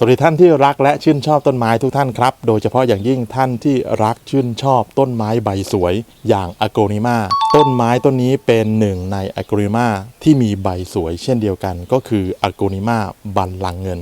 สวัสดีท่านที่รักและชื่นชอบต้นไม้ทุกท่านครับ โดยเฉพาะอย่างยิ่งท่านที่รักชื่นชอบต้นไม้ใบสวยอย่างอะโกนิมาต้นไม้ต้นนี้เป็นหนึ่งในอะโกนิมาที่มีใบสวยเช่นเดียวกัน ก็คืออะโกนิมาบันลังเงิน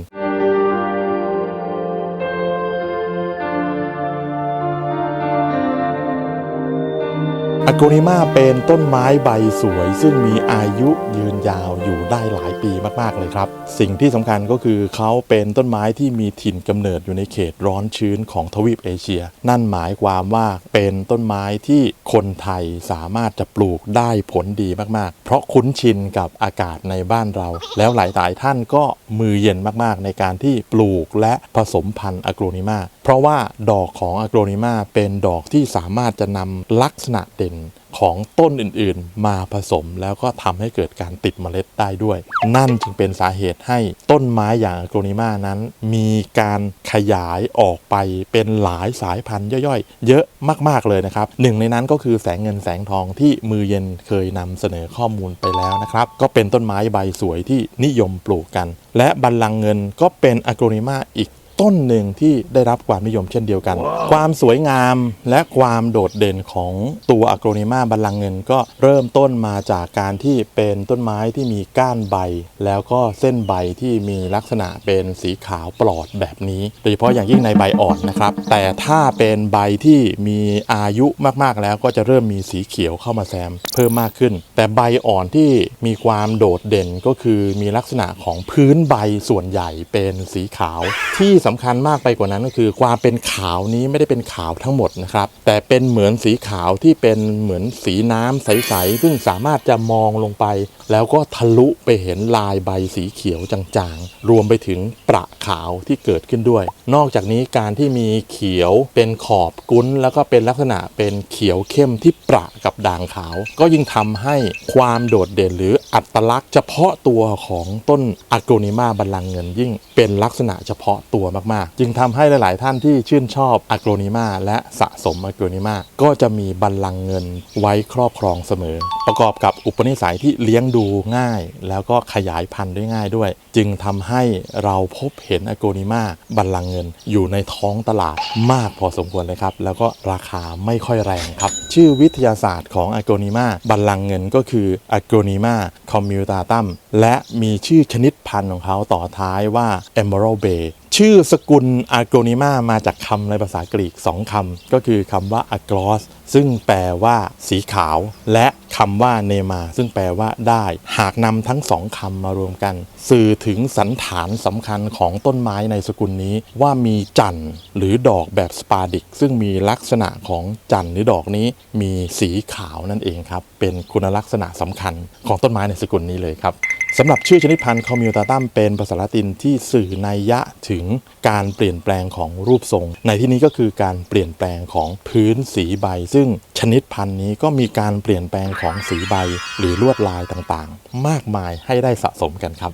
อโกนิมาเป็นต้นไม้ใบสวย ซึ่งมีอายุยืนยาวอยู่ได้หลายปีมาก ๆ เลยครับ สิ่งที่สำคัญก็คือเขาเป็นต้นไม้ที่มีถิ่นกำเนิดอยู่ในเขตร้อนชื้นของทวีปเอเชีย นั่นหมายความว่าเป็นต้นไม้ที่คนไทยสามารถจะปลูกได้ผลดีมาก ๆ เพราะคุ้นชินกับอากาศในบ้านเรา แล้วหลายๆท่านก็มือเย็นมาก ๆ ในการที่ปลูกและผสมพันธุ์อโกนิมาเพราะว่าดอกของอโกนิมาเป็นดอกที่สามารถจะนำลักษณะเด่น ของต้นอื่นๆ มาผสมแล้วก็ทำให้เกิดการติดเมล็ดได้ด้วย นั่นจึงเป็นสาเหตุให้ต้นไม้อย่างอโกนิมานั้น มีการขยายออกไปเป็นหลายสายพันธุ์ย่อยๆ เยอะมากๆเลยนะครับหนึ่งในนั้นก็คือแสงเงินแสงทองที่มือเย็นเคยนำเสนอข้อมูลไปแล้วนะครับ ก็เป็นต้นไม้ใบสวยที่นิยมปลูกกัน และบัลลังก์เงินก็เป็นอโกนิมาอีก ต้นหนึ่งที่ได้รับความนิยมเช่นเดียวกันความสวยงามและความโดดเด่นของตัวอโกรนิมาบัลลังก์เงิน ก็เริ่มต้นมาจากการที่เป็นต้นไม้ที่มีก้านใบ แล้วก็เส้นใบที่มีลักษณะเป็นสีขาวปลอดแบบนี้ โดยเฉพาะอย่างยิ่งในใบอ่อนนะครับ แต่ถ้าเป็นใบที่มีอายุมากๆแล้วก็จะเริ่มมีสีเขียวเข้ามาแซมเพิ่มมากขึ้น แต่ใบอ่อนที่มีความโดดเด่นก็คือมีลักษณะของพื้นใบส่วนใหญ่เป็นสีขาวที่สำคัญมากไปกว่านั้นก็คือ ความเป็นขาวนี้ไม่ได้เป็นขาวทั้งหมดนะครับ แต่เป็นเหมือนสีขาวที่เป็นเหมือนสีน้ำใสๆซึ่งสามารถจะมองลงไป แล้วก็ทะลุไปเห็นลายใบสีเขียวจางๆ รวมไปถึงประขาวที่เกิดขึ้นด้วย นอกจากนี้การที่มีเขียวเป็นขอบกุ้น แล้วก็เป็นลักษณะเป็นเขียวเข้มที่ประกับด่างขาว ก็ยิ่งทำให้ความโดดเด่นหรืออัตลักษณ์ เฉพาะตัวของต้นอะโกนิมาบัลลังก์เงินยิ่งเป็นลักษณะเฉพาะตัวมากๆ จึงทำให้หลาย ๆ ท่านที่ชื่นชอบอะโกนิมาและสะสมอะโกนิมาก็จะมีบัลลังก์เงินไว้ครอบครองเสมอ ประกอบกับอุปนิสัยที่เลี้ยงดูง่าย แล้วก็ขยายพันธุ์ได้ง่ายด้วย จึงทำให้เราพบเห็นอะโกนิมาบัลลังก์เงินอยู่ในท้องตลาดมากพอสมควรเลยครับ แล้วก็ราคาไม่ค่อยแรงครับ ชื่อวิทยาศาสตร์ของอะโกนิมาบัลลังก์เงินก็คืออะโกนิมาคอมมิวตาตัมและมีชื่อชนิดพันธุ์ของเขาต่อท้ายว่า Emerald Bay ชื่อสกุลอาโกนิมามาจากคำในภาษากรีก2คำก็คือคำว่า aglos ซึ่งแปลว่าสีขาว และคำว่าเนมา ซึ่งแปลว่าได้ หากนำทั้งสองคำมารวมกัน สื่อถึงสันฐานสำคัญของต้นไม้ในสกุลนี้ ว่ามีจันทร์หรือดอกแบบสปาดิก ซึ่งมีลักษณะของจันทร์หรือดอกนี้มีสีขาวนั่นเองครับ เป็นคุณลักษณะสำคัญของต้นไม้ในสกุลนี้เลยครับสำหรับชื่อชนิดพันธุ์คอมิวตาตัมเป็นภาษาละตินที่สื่อนัยยะถึงการเปลี่ยนแปลงของรูปทรง ในที่นี้ก็คือการเปลี่ยนแปลงของพื้นสีใบซงชนิดพันธุ์นี้ก็มีการเปลี่ยนแปลงของสีใบหรือลวดลายต่างๆ มากมายให้ได้สะสมกันครับ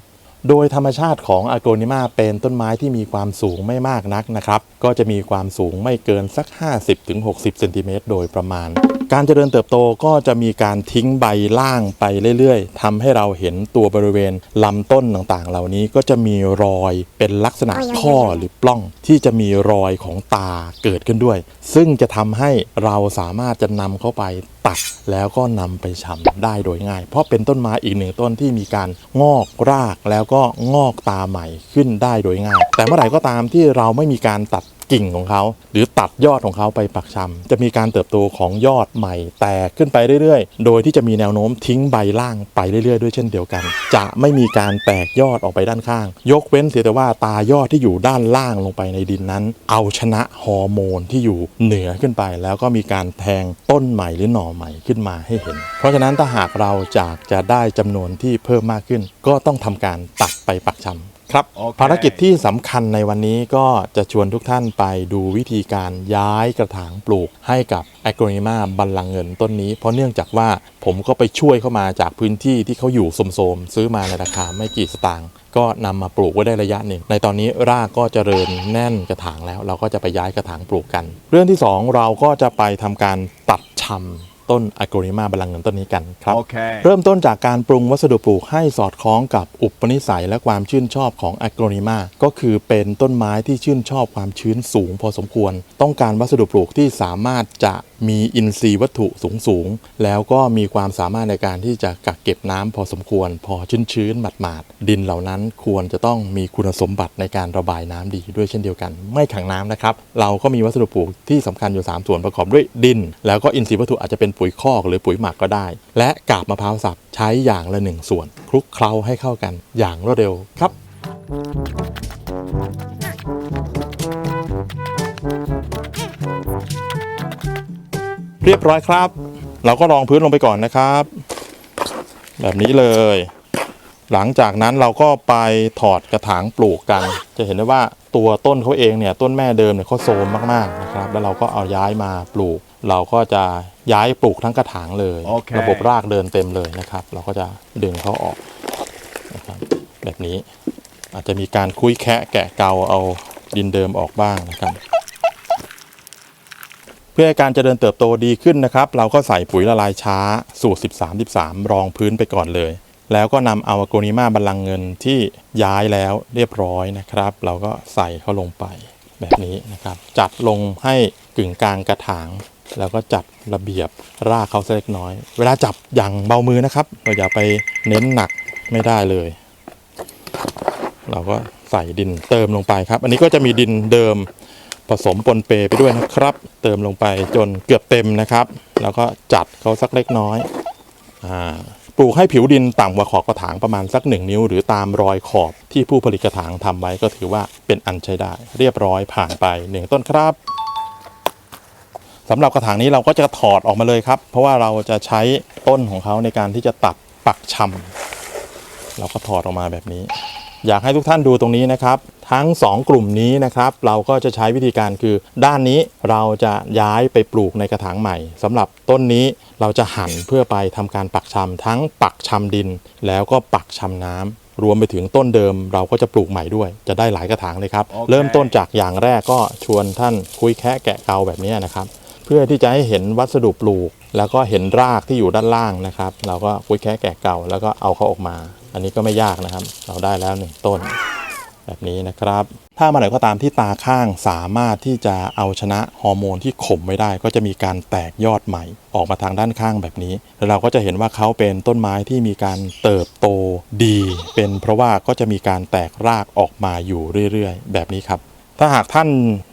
โดยธรรมชาติของอโกนิมาเป็นต้นไม้ที่มีความสูงไม่มากนักนะครับ ก็จะมีความสูงไม่เกินสัก 50-60เซนติเมตรโดยประมาณ การเจริญเติบโตก็จะมีการทิ้งใบล่างไปเรื่อยๆทำให้เราเห็นตัวบริเวณลำต้นต่างๆ เหล่านี้ก็จะมีรอยเป็นลักษณะข้อหรือปล้องที่จะมีรอยของตาเกิดขึ้นด้วย ซึ่งจะทำให้เราสามารถจะนำเข้าไปตัดแล้วก็นำไปชำได้โดยง่าย เพราะเป็นต้นไม้อีกหนึ่งต้นที่มีการงอกรากแล้วก็งอกตาใหม่ขึ้นได้โดยง่าย แต่เมื่อไหร่ก็ตามที่เราไม่มีการตัด กิ่งของเขา หรือตัดยอดของเขาไปปักชำจะมีการเติบโตของยอดใหม่ แตกขึ้นไปเรื่อยๆ โดยที่จะมีแนวโน้มทิ้งใบล่างไปเรื่อยๆ ด้วยเช่นเดียวกัน จะไม่มีการแตกยอดออกไปด้านข้าง ยกเว้นเสียแต่ว่าตายอดที่อยู่ด้านล่างลงไปในดินนั้น เอาชนะฮอร์โมนที่อยู่เหนือขึ้นไป แล้วก็มีการแทงต้นใหม่หรือหน่อใหม่ขึ้นมาให้เห็น เพราะฉะนั้นถ้าหากเราจากจะได้จำนวนที่เพิ่มมากขึ้น ก็ต้องทำการตัดไปปักชำ ครับโอเคภารกิจที่สำคัญในวันนี้ก็จะชวนทุกท่านไปดูวิธีการย้ายกระถางปลูกให้กับแอโกนิมาบัลลังก์เงินต้นนี้ เพราะเนื่องจากว่าผมก็ไปช่วยเข้ามาจากพื้นที่ที่เขาอยู่โสมๆซื้อมาในราคาไม่กี่สตางค์ก็นำมาปลูกไว้ได้ระยะหนึ่ง ในตอนนี้รากก็เจริญแน่นกระถางแล้ว เราก็จะไปย้ายกระถางปลูกกัน เรื่องที่สองเราก็จะไปทำการตัดชำ ต้นอะโกริมาบาลังก์เงินต้นนี้กันครับ Okay. เริ่มต้นจากการปรุงวัสดุปลูกให้สอดคล้องกับอุปนิสัยและความชื่นชอบของอะโกริมาก็คือเป็นต้นไม้ที่ชื่นชอบความชื้นสูงพอสมควร ต้องการวัสดุปลูกที่สามารถจะ มีอินทรีย์วัตถุสูงสูง แล้วก็มีความสามารถในการที่จะกักเก็บน้ำพอสมควร พอชื้นๆหมาดๆดินเหล่านั้นควรจะต้องมีคุณสมบัติในการระบายน้ำดีด้วยเช่นเดียวกัน ไม่ขังน้ำนะครับ เราก็มีวัสดุปลูกที่สำคัญอยู่ 3 ส่วนประกอบด้วยดิน แล้วก็อินทรีย์วัตถุอาจจะเป็นปุ๋ยคอกหรือปุ๋ยหมักก็ได้ และกาบมะพร้าวสับใช้อย่างละหนึ่งส่วน คลุกเคล้าให้เข้ากันอย่างรวดเร็วครับ เรียบร้อยครับ เราก็รองพื้นลงไปก่อนนะครับ แบบนี้เลย หลังจากนั้นเราก็ไปถอดกระถางปลูกกัน จะเห็นได้ว่าตัวต้นเขาเองเนี่ยต้นแม่เดิมเนี่ยเขาโซมมากๆนะครับ แล้วเราก็เอาย้ายมาปลูก เราก็จะย้ายปลูกทั้งกระถางเลยโอเคระบบรากเดินเต็มเลยนะครับ เราก็จะดึงเขาออกนะครับแบบนี้อาจจะมีการคุยแคะแกะเกาเอาดินเดิมออกบ้างนะครับ เพื่อให้การเจริญเติบโตดีขึ้นนะครับ เราก็ใส่ปุ๋ยละลายช้า สูตร 13 13 รองพื้นไปก่อนเลย แล้วก็นำเอาอโกนิมาบัลลังเงินที่ย้ายแล้วเรียบร้อยนะครับ เราก็ใส่เข้าลงไปแบบนี้นะครับ จัดลงให้กึ่งกลางกระถาง แล้วก็จัดระเบียบรากเขาเล็กน้อย เวลาจับอย่างเบามือนะครับเราอย่าไปเน้นหนักไม่ได้เลย เราก็ใส่ดินเติมลงไปครับ อันนี้ก็จะมีดินเดิม ผสมปนเปไปด้วยนะครับ เติมลงไปจนเกือบเต็มนะครับ แล้วก็จัดเขาสักเล็กน้อยอาปลูกให้ผิวดินต่ำกว่าขอบกระถางประมาณสักหนึ่งนิ้ว หรือตามรอยขอบที่ผู้ผลิตกระถางทำไว้ก็ถือว่าเป็นอันใช้ได้ เรียบร้อยผ่านไปหนึ่งต้นครับสำหรับกระถางนี้เราก็จะถอดออกมาเลยครับ เพราะว่าเราจะใช้ต้นของเขาในการที่จะตัดปักชำเราก็ถอดออกมาแบบนี้ อยากให้ทุกท่านดูตรงนี้นะครับ ทั้ง 2 กลุ่มนี้นะครับ เราก็จะใช้วิธีการคือ ด้านนี้เราจะย้ายไปปลูกในกระถางใหม่สำหรับต้นนี้เราจะหั่นเพื่อไปทำการปักชำทั้งปักชำดิน แล้วก็ปักชำน้ำรวมไปถึงต้นเดิม เราก็จะปลูกใหม่ด้วย จะได้หลายกระถางเลยครับโอเคเริ่มต้นจากอย่างแรกก็ชวนท่านคุยแคะแกะเกาแบบนี้นะครับ เพื่อที่จะให้เห็นวัสดุปลูก แล้วก็เห็นรากที่อยู่ด้านล่างนะครับ เราก็คุยแค่แกะเก่าแล้วก็เอาเขาออกมา อันนี้ก็ไม่ยากนะครับ เราได้แล้วหนึ่งต้น แบบนี้นะครับ ถ้ามาไหนก็ตามที่ตาข้างสามารถที่จะเอาชนะฮอร์โมนที่ข่มไม่ได้ ก็จะมีการแตกยอดใหม่ ออกมาทางด้านข้างแบบนี้ แล้วเราก็จะเห็นว่าเขาเป็นต้นไม้ที่มีการเติบโตดี เป็นเพราะว่าก็จะมีการแตกรากออกมาอยู่เรื่อยๆ แบบนี้ครับ ถ้าหากท่าน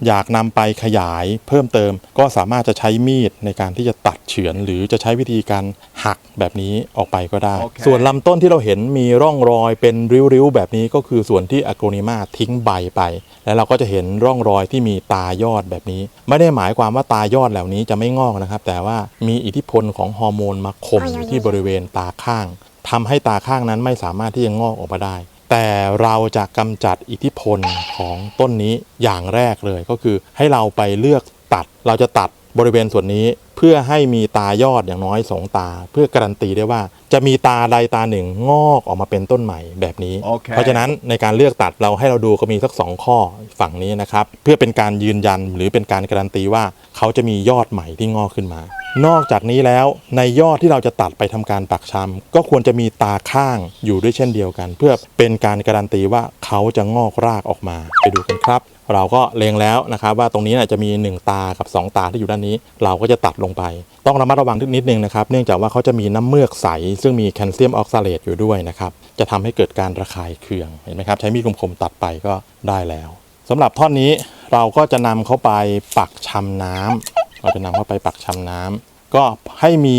อยากนำไปขยายเพิ่มเติม ก็สามารถจะใช้มีดในการที่จะตัดเฉือน หรือจะใช้วิธีการหักแบบนี้ออกไปก็ได้โอเคส่วนลำต้นที่เราเห็นมีร่องรอยเป็นริ้วๆ แบบนี้ก็คือส่วนที่อะโกนิมาทิ้งใบไป แล้วเราก็จะเห็นร่องรอยที่มีตายอดแบบนี้ ไม่ได้หมายความว่าตายอดเหล่านี้จะไม่งอกนะครับ แต่ว่ามีอิทธิพลของฮอร์โมนมาข่มอยู่ที่บริเวณตาข้างทำให้ตาข้างนั้นไม่สามารถที่จะงอกออกมาได้ แต่เราจะกำจัดอิทธิพลของต้นนี้อย่างแรกเลยก็คือให้เราไปเลือกตัด เราจะตัดบริเวณส่วนนี้เพื่อให้มีตายอดอย่างน้อยสองตา เพื่อการันตีได้ว่าจะมีตาใดตาหนึ่งงอกออกมาเป็นต้นใหม่แบบนี้โอเคเพราะฉะนั้นในการเลือกตัดเราให้เราดูก็มีสักสองข้อฝั่งนี้นะครับ เพื่อเป็นการยืนยันหรือเป็นการการันตีว่าเขาจะมียอดใหม่ที่งอกขึ้นมา นอกจากนี้แล้วในยอดที่เราจะตัดไปทำการปักชำก็ควรจะมีตาข้างอยู่ด้วยเช่นเดียวกัน เพื่อเป็นการการันตีว่าเขาจะงอกรากออกมาไปดูกันครับ เราก็เลงแล้วนะครับว่าตรงนี้นะจะมี 1 ตากับ 2 ตาที่อยู่ด้านนี้ เราก็จะตัดลงไป ต้องระมัดระวังนิดนึงนะครับ เนื่องจากว่าเขาจะมีน้ำเมือกใส ซึ่งมีแคลเซียมออกซาเลตอยู่ด้วยนะครับจะทำให้เกิดการระคายเคืองเห็นไหมครับใช้มีดคมๆตัดไปก็ได้แล้วสำหรับท่อนนี้เราก็จะนำเขาไปปักชำน้ำ เราจะนำเข้าไปปักชำน้ำก็ให้มี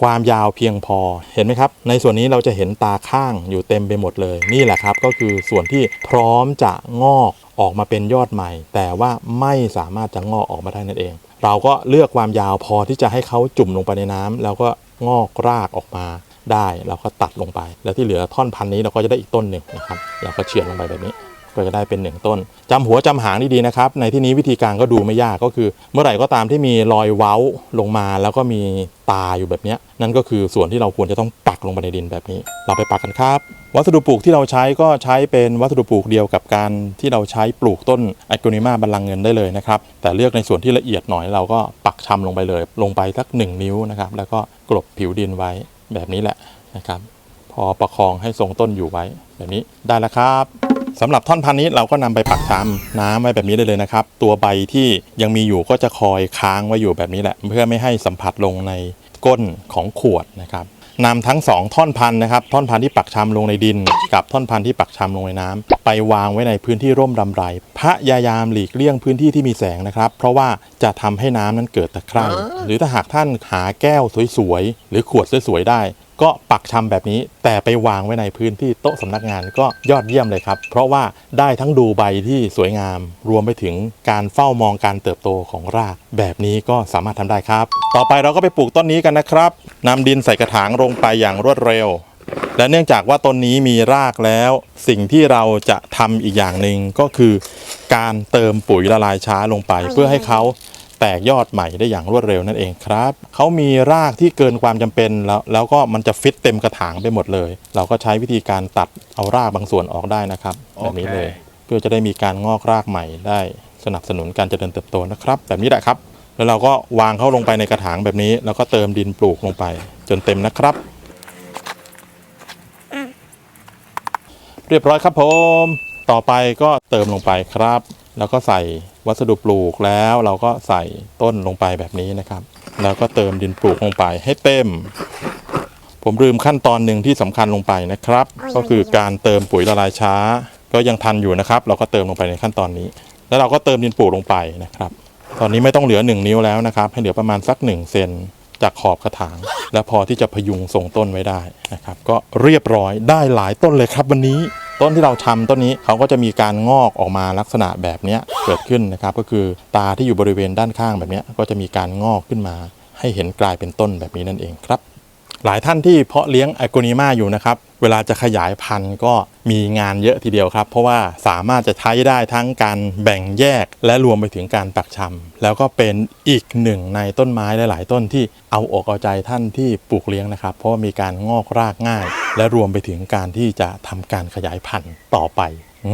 ความยาวเพียงพอเห็นไหมครับ ในส่วนนี้เราจะเห็นตาข้างอยู่เต็มไปหมดเลย นี่แหละครับ ก็คือส่วนที่พร้อมจะงอกออกมาเป็นยอดใหม่ แต่ว่าไม่สามารถจะงอกออกมาได้นั่นเอง เราก็เลือกความยาวพอที่จะให้เขาจุ่มลงไปในน้ำแล้วก็งอกรากออกมาได้ เราก็ตัดลงไป แล้วที่เหลือท่อนพันนี้เราก็จะได้อีกต้นหนึ่งนะครับเราก็เฉือนลงไปแบบนี้ ก็จะได้เป็นหนึ่งต้นจำหัวจำหางดีๆนะครับ ในที่นี้วิธีการก็ดูไม่ยากก็คือ เมื่อไหร่ก็ตามที่มีรอยเว้าลงมาแล้วก็มีตาอยู่แบบนี้นั่นก็คือส่วนที่เราควรจะต้องปักลงไปในดินแบบนี้ เราไปปักกันครับ วัสดุปลูกที่เราใช้ก็ใช้เป็นวัสดุปลูกเดียวกับการที่เราใช้ปลูกต้นไอโกนิมาบัลลังเงินได้เลยนะครับ แต่เลือกในส่วนที่ละเอียดหน่อยเราก็ปักชำลงไปเลย ลงไปสักหนึ่งนิ้วนะครับแล้วก็กลบผิวดินไว้แบบนี้แหละนะครับ พอประคองให้ทรงต้นอยู่ไว้ แบบนี้ได้แล้วครับ สำหรับท่อนพันนี้เราก็นำไปปักชำน้ำไว้แบบนี้ได้เลยนะครับ ตัวใบที่ยังมีอยู่ก็จะคอยค้างไว้อยู่แบบนี้แหละ เพื่อไม่ให้สัมผัสลงในก้นของขวดนะครับนำทั้งสองท่อนพันนะครับ ท่อนพันที่ปักชำลงในดิน กับท่อนพันที่ปักชำลงในน้ำไปวางไว้ในพื้นที่ร่มรำไรพยายามหลีกเลี่ยงพื้นที่ที่มีแสงนะครับ เพราะว่าจะทำให้น้ำนั้นเกิดตะครั่งหรือถ้าหากท่านหาแก้วสวยๆหรือขวดสวยๆได้ ก็ปักชำแบบนี้ แต่ไปวางไว้ในพื้นที่โต๊ะสำนักงานก็ยอดเยี่ยมเลยครับ เพราะว่าได้ทั้งดูใบที่สวยงาม รวมไปถึงการเฝ้ามองการเติบโตของราก แบบนี้ก็สามารถทำได้ครับ ต่อไปเราก็ไปปลูกต้นนี้กันนะครับนำดินใส่กระถางลงไปอย่างรวดเร็ว และเนื่องจากว่าต้นนี้มีรากแล้ว สิ่งที่เราจะทำอีกอย่างหนึ่งก็คือ การเติมปุ๋ยละลายช้าลงไปเพื่อให้เขา แตกยอดใหม่ได้อย่างรวดเร็วนั่นเองครับเขามีรากที่เกินความจำเป็นแล้วแล้วก็มันจะฟิตเต็มกระถางไปหมดเลย เราก็ใช้วิธีการตัดเอารากบางส่วนออกได้นะครับแบบนี้เลย เพื่อจะได้มีการงอกรากใหม่ได้สนับสนุนการเจริญเติบโตนะครับ แบบนี้แหละครับ แล้วเราก็วางเขาลงไปในกระถางแบบนี้ แล้วก็เติมดินปลูกลงไป จนเต็มนะครับ เรียบร้อยครับผม ต่อไปก็เติมลงไปครับ แล้วก็ใส่วัสดุปลูกแล้วเราก็ใส่ต้นลงไปแบบนี้นะครับ แล้วก็เติมดินปลูกลงไปให้เต็ม ผมลืมขั้นตอนหนึ่งที่สำคัญลงไปนะครับ ก็คือการเติมปุ๋ยละลายช้า ก็ยังทันอยู่นะครับ เราก็เติมลงไปในขั้นตอนนี้ แล้วเราก็เติมดินปลูกลงไปนะครับ ตอนนี้ไม่ต้องเหลือ 1 นิ้วแล้วนะครับ ให้เหลือประมาณสัก1เซนจากขอบกระถาง และพอที่จะพยุงทรงต้นไว้ได้นะครับ ก็เรียบร้อยได้หลายต้นเลยครับวันนี้ ต้นที่เราทำต้นนี้เขาก็จะมีการงอกออกมาลักษณะแบบนี้เกิดขึ้นนะครับก็คือตาที่อยู่บริเวณด้านข้างแบบนี้ก็จะมีการงอกขึ้นมา ให้เห็นกลายเป็นต้นแบบนี้นั่นเองครับ หลายท่านที่เพาะเลี้ยงไอโกนิมาอยู่นะครับ เวลาจะขยายพันธุ์ก็มีงานเยอะทีเดียวครับ เพราะว่าสามารถจะใช้ได้ทั้งการแบ่งแยกและรวมไปถึงการปักชำแล้วก็เป็นอีกหนึ่งในต้นไม้หลาย ๆ ต้นที่เอาอกเอาใจท่านที่ปลูกเลี้ยงนะครับ เพราะว่ามีการงอกรากง่าย และรวมไปถึงการที่จะทำการขยายพันธุ์ต่อไป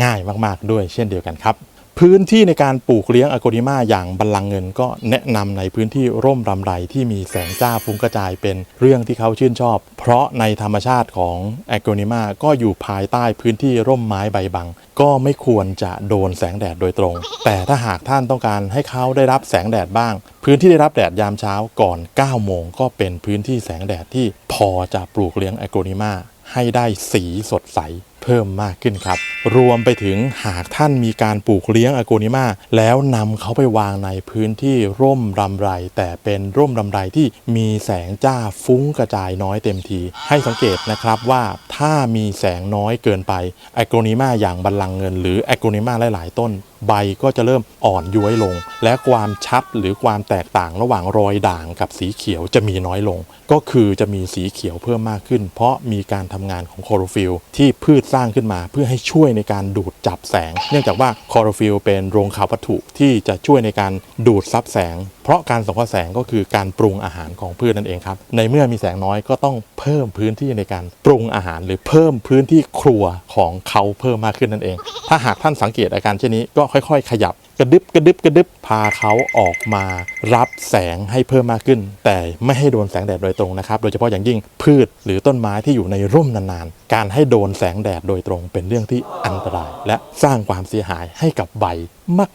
ง่ายมาก ๆ ด้วยเช่นเดียวกันครับ พื้นที่ในการปลูกเลี้ยงอะโกนิมาอย่างบัลลังก์เงิน ก็แนะนำในพื้นที่ร่มรำไรที่มีแสงจ้าฟุ้งกระจายเป็นเรื่องที่เขาชื่นชอบ เพราะในธรรมชาติของอะโกนิมาก็อยู่ภายใต้พื้นที่ร่มไม้ใบบัง ก็ไม่ควรจะโดนแสงแดดโดยตรง แต่ถ้าหากท่านต้องการให้เขาได้รับแสงแดดบ้าง พื้นที่ได้รับแดดยามเช้าก่อน 9 โมงก็เป็นพื้นที่แสงแดดที่พอจะปลูกเลี้ยงอะโกนิมาให้ได้สีสดใส พิ่มมากขึ้นครับ รวมไปถึงหากท่านมีการปลูกเลี้ยงอโกนิมาแล้วนำเขาไปวางในพื้นที่ร่มรำไร แต่เป็นร่มรำไรที่มีแสงจ้าฟุ้งกระจายน้อยเต็มที ให้สังเกตนะครับว่าถ้ามีแสงน้อยเกินไปอโกนิมาอย่างบัลลังก์เงิน หรืออโกนิมาหลาย ๆ ต้นใบก็จะเริ่มอ่อนย้วยลง และความชัดหรือความแตกต่างระหว่างรอยด่างกับสีเขียวจะมีน้อยลง ก็คือจะมีสีเขียวเพิ่มมากขึ้น เพราะมีการทำงานของคลอโรฟิลที่พืชสร้างขึ้นมา เพื่อให้ช่วยในการดูดจับแสง เนื่องจากว่าคลอโรฟิลเป็นโรงข่าววัตถุที่จะช่วยในการดูดซับแสง เพราะการสังแสงก็คือการปรุงอาหารของพืชนั่นเองครับ ในเมื่อมีแสงน้อยก็ต้องเพิ่มพื้นที่ในการปรุงอาหาร หรือเพิ่มพื้นที่ครัวของเขาเพิ่มมากขึ้นนั่นเอง ถ้าหากท่านสังเกตอาการเช่นนี้ก็ค่อย ๆ ขยับ กระดึบกระดึบกระดึบพาเขาออกมา รับแสงให้เพิ่มมากขึ้น แต่ไม่ให้โดนแสงแดดโดยตรงนะครับโดยเฉพาะอย่างยิ่งพืชหรือต้นไม้ที่อยู่ในร่มนานๆ การให้โดนแสงแดดโดยตรงเป็นเรื่องที่อันตราย และสร้างความเสียหายให้กับใบ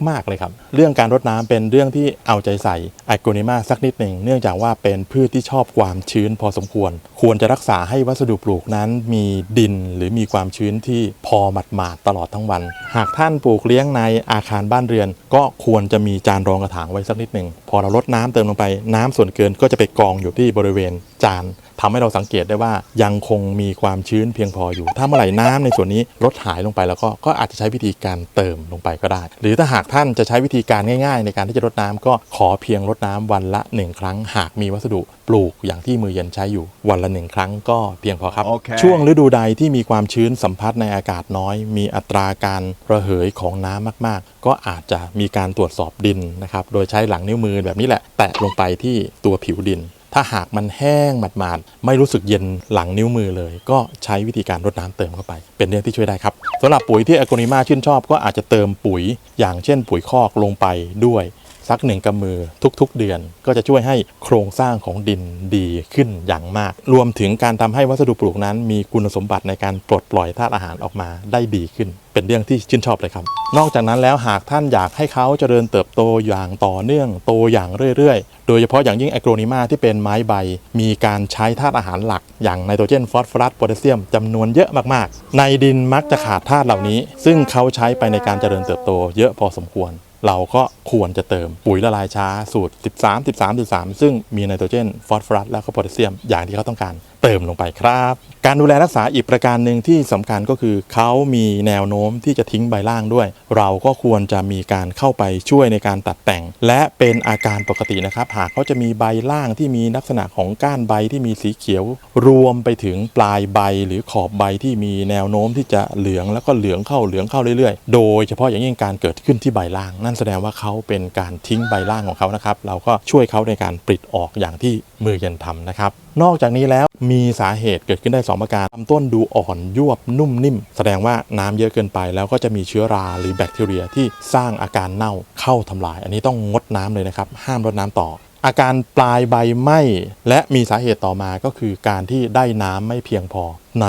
มาก ๆ เลยครับ เรื่องการรดน้ำเป็นเรื่องที่เอาใจใส่ไอโกนิมาสักนิดหนึ่ง เนื่องจากว่าเป็นพืชที่ชอบความชื้นพอสมควร ควรจะรักษาให้วัสดุปลูกนั้นมีดินหรือมีความชื้นที่พอหมาดๆตลอดทั้งวัน หากท่านปลูกเลี้ยงในอาคารบ้านเรือน ก็ควรจะมีจานรองกระถางไว้สักนิดหนึ่งพอเราลดน้ำเติมลงไปน้ำส่วนเกินก็จะไปกองอยู่ที่บริเวณจานทำให้เราสังเกตได้ว่ายังคงมีความชื้นเพียงพออยู่ ถ้าเมื่อไหร่น้ำในส่วนนี้ลดหายลงไปแล้วก็ก็อาจจะใช้วิธีการเติมลงไปก็ได้ หรือถ้าหากท่านจะใช้วิธีการง่าย ๆ ในการที่จะรดน้ำก็ขอเพียงรดน้ำวันละหนึ่งครั้ง หากมีวัสดุปลูกอย่างที่มือเย็นใช้อยู่วันละหนึ่งครั้งก็เพียงพอครับโอเคช่วงฤดูใดที่มีความชื้นสัมผัสในอากาศน้อย มีอัตราการระเหยของน้ำมากๆ ก็อาจจะมีการตรวจสอบดินนะครับ โดยใช้หลังนิ้วมือแบบนี้แหละ แตะลงไปที่ตัวผิวดิน ถ้าหากมันแห้งหมาดๆ ไม่รู้สึกเย็นหลังนิ้วมือเลย ก็ใช้วิธีการรดน้ำเติมเข้าไป เป็นเรื่องที่ช่วยได้ครับสำหรับปุ๋ยที่อโกนิมาชื่นชอบ ก็อาจจะเติมปุ๋ย อย่างเช่น ปุ๋ยคอกลงไปด้วย สักหนึ่งกำมือทุกๆเดือน ก็จะช่วยให้โครงสร้างของดินดีขึ้นอย่างมาก รวมถึงการทำให้วัสดุปลูกนั้น มีคุณสมบัติในการปลดปล่อยธาตุอาหารออกมาได้ดีขึ้น เป็นเรื่องที่ชื่นชอบเลยครับ นอกจากนั้นแล้วหากท่านอยากให้เขาเจริญเติบโตอย่างต่อเนื่องโตอย่างเรื่อยๆ โดยเฉพาะอย่างยิ่งแอโกรนิมาที่เป็นไม้ใบ มีการใช้ธาตุอาหารหลัก อย่างไนโตรเจนฟอสฟอรัสโพแทสเซียมจำนวนเยอะมากๆ ในดินมักจะขาดธาตุเหล่านี้ ซึ่งเขาใช้ไปในการเจริญเติบโตเยอะพอสมควร เราก็ควรจะเติมปุ๋ยละลายช้าสูตร 13 13 13 ซึ่งมีไนโตรเจนฟอสฟอรัสและก็โพแทสเซียมอย่างที่เขาต้องการ เติมลงไปครับ การดูแลรักษาอีกประการหนึ่งที่สำคัญก็คือเขามีแนวโน้มที่จะทิ้งใบล่างด้วย เราก็ควรจะมีการเข้าไปช่วยในการตัดแต่ง และเป็นอาการปกตินะครับ หากเขาจะมีใบล่างที่มีลักษณะของก้านใบที่มีสีเขียว รวมไปถึงปลายใบหรือขอบใบที่มีแนวโน้มที่จะเหลืองแล้วก็เหลืองเข้าเหลืองเข้าเรื่อยๆ โดยเฉพาะอย่างยิ่งการเกิดขึ้นที่ใบล่าง นั่นแสดงว่าเขาเป็นการทิ้งใบล่างของเขานะครับ เราก็ช่วยเขาในการปลิดออกอย่างที่มือเย็นทำนะครับ นอกจากนี้แล้วมีีสาเหตุเกิดขึ้นได้ 2 ประการลำต้นดูอ่อนยวบนุ่มนิ่ม แสดงว่าน้ำเยอะเกินไป แล้วก็จะมีเชื้อราหรือแบคทีเรียที่สร้างอาการเน่าเข้าทำลาย อันนี้ต้องงดน้ำเลยนะครับ ห้ามรดน้ำต่อ อาการปลายใบไหม้และมีสาเหตุต่อมาก็คือการที่ได้น้ำไม่เพียงพอใน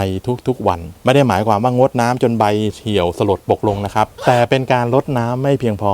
ทุกๆวัน ไม่ได้หมายความว่างดน้ำจนใบเหี่ยวสลดบกลงนะครับ แต่เป็นการลดน้ำไม่เพียงพอ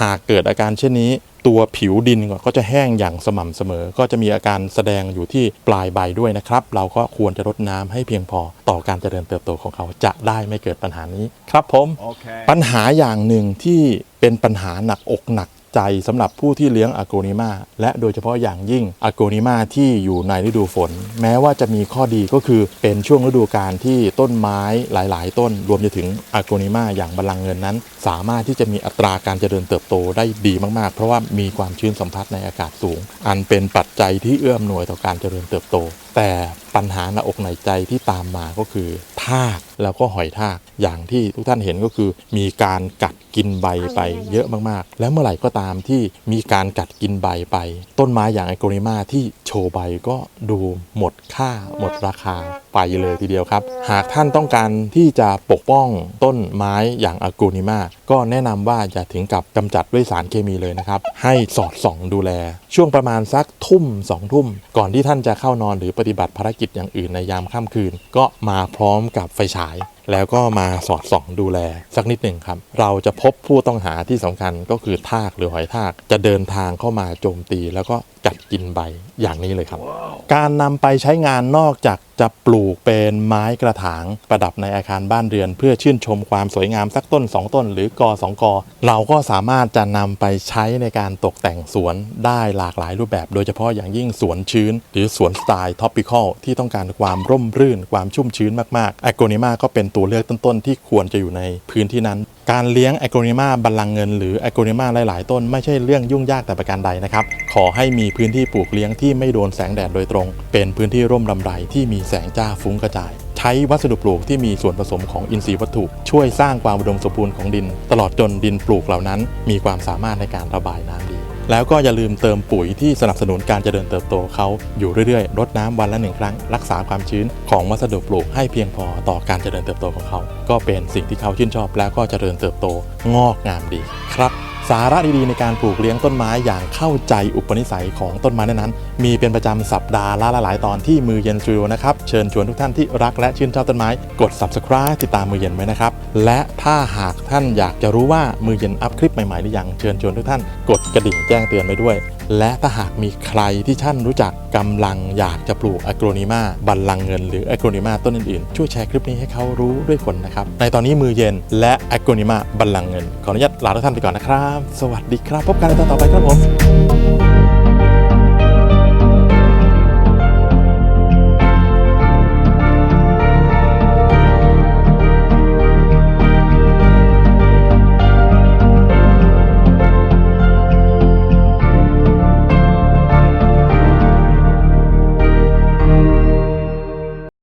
หากเกิดอาการเช่นนี้ ตัวผิวดินก็จะแห้งอย่างสม่ำเสมอ ก็จะมีอาการแสดงอยู่ที่ปลายใบด้วยนะครับ เราก็ควรจะรดน้ำให้เพียงพอ ต่อการเจริญเติบโตของเขาจะได้ไม่เกิดปัญหานี้ครับผม Okay. ปัญหาอย่างหนึ่งที่เป็นปัญหาหนักอกหนัก ใจสำหรับผู้ที่เลี้ยงอ g โกนิมาและโดยเฉพาะอย่างยิ่งอ g โกนิมาที่อยู่ในฤดูฝน แม้ว่าจะมีข้อดีก็คือเป็นช่วงฤดูกาลที่ต้นไม้หลาย ๆ ต้น รวมไปถึงอ g โกนิมาอย่างบัลลังเงินนั้น สามารถที่จะมีอัตราการเจริญเติบโตได้ดีมาก ๆ เพราะว่ามีความชื้นสัมผัสในอากาศสูง อันเป็นปัจจัยที่เอื้อมหน่วยต่อการเจริญเติบโต แต่ปัญหาหน้าอกในใจที่ตามมาก็คือทากแล้วก็หอยทากอย่างที่ทุกท่านเห็นก็คือ มีการกัดกินใบไปเยอะมากๆ แล้วเมื่อไหร่ก็ตามที่มีการกัดกินใบไป ต้นไม้อย่างไอโกนิมาที่โชว์ใบก็ดูหมดค่าหมดราคาไปเลยทีเดียวครับ หากท่านต้องการที่จะปกป้องต้นไม้อย่างอ g โกนิมาก็แนะนำว่าอย่าถึงกับกำจัดด้วยสารเคมีเลยนะครับ ให้สอดส่องดูแล ช่วงประมาณสักทุ่มสองทุ่ม ก่อนที่ท่านจะเข้านอนหรือปฏิบัติภารกิจอย่างอื่นในยามค่ำคืน ก็มาพร้อมกับไฟฉาย แล้วก็มาสอดส่องดูแลสักนิดหนึ่งครับ เราจะพบผู้ต้องหาที่สำคัญก็คือทากหรือหอยทาก จะเดินทางเข้ามาโจมตี แล้วก็กัดกินใบอย่างนี้เลยครับการนำไปใช้งานนอกจากจะปลูกเป็นไม้กระถางประดับในอาคารบ้านเรือน เพื่อชื่นชมความสวยงามสักต้น 2 ต้น หรือกอสองกอ เราก็สามารถจะนำไปใช้ในการตกแต่งสวนได้หลากหลายรูปแบบ โดยเฉพาะอย่างยิ่งสวนชื้น หรือสวนสไตล์ท็อปิคอลที่ต้องการความร่มรื่นความชุ่มชื้นมากๆแอโกนิมาก็เป็นตัวเลือกต้นๆ ที่ควรจะอยู่ในพื้นที่นั้น การเลี้ยงแอโกนิมาบัลลังเงินหรือแอโกนิมาหลาย ๆ ต้นไม่ใช่เรื่องยุ่งยากแต่ประการใดนะครับ ขอให้มีพื้นที่ปลูกเลี้ยงที่ไม่โดนแสงแดดโดยตรง เป็นพื้นที่ร่มรำไรที่มีแสงจ้าฟุ้งกระจาย ใช้วัสดุปลูกที่มีส่วนผสมของอินทรีย์วัตถุ ช่วยสร้างความอุดมสมบูรณ์ของดิน ตลอดจนดินปลูกเหล่านั้น มีความสามารถในการระบายน้ำดี แล้วก็อย่าลืมเติมปุ๋ยที่สนับสนุนการเจริญเติบโตเขาอยู่เรื่อยๆ รดน้ำวันละหนึ่งครั้ง รักษาความชื้นของวัสดุปลูกให้เพียงพอต่อการเจริญเติบโตของเขา ก็เป็นสิ่งที่เขาชื่นชอบแล้วก็เจริญเติบโตงอกงามดีครับ สาระดีๆในการปลูกเลี้ยงต้นไม้อย่างเข้าใจอุปนิสัยของต้นไม้นั้นๆมีเป็นประจำสัปดาห์ละหลายตอนที่มือเย็นสตูดิโอนะครับ เชิญชวนทุกท่านที่รักและชื่นชอบต้นไม้ กด subscribe ติดตามมือเย็นไว้นะครับ และถ้าหากท่านอยากจะรู้ว่ามือเย็นอัพคลิปใหม่ๆหรือยังเชิญชวนทุกท่านกดกระดิ่งแจ้งเตือนไว้ด้วยและถ้าหากมีใครที่ท่านรู้จักกำลังอยากจะปลูกอะโกนิมาบัลลังเงินหรืออะโกนิมาต้นอื่นๆ ช่วยแชร์คลิปนี้ให้เขารู้ด้วยคนนะครับ ในตอนนี้มือเย็นและอะโกนิมาบัลลังเงิน ขออนุญาตลาทุกท่านไปก่อนนะครับ สวัสดีครับ พบกันในตอนต่อไปครับผม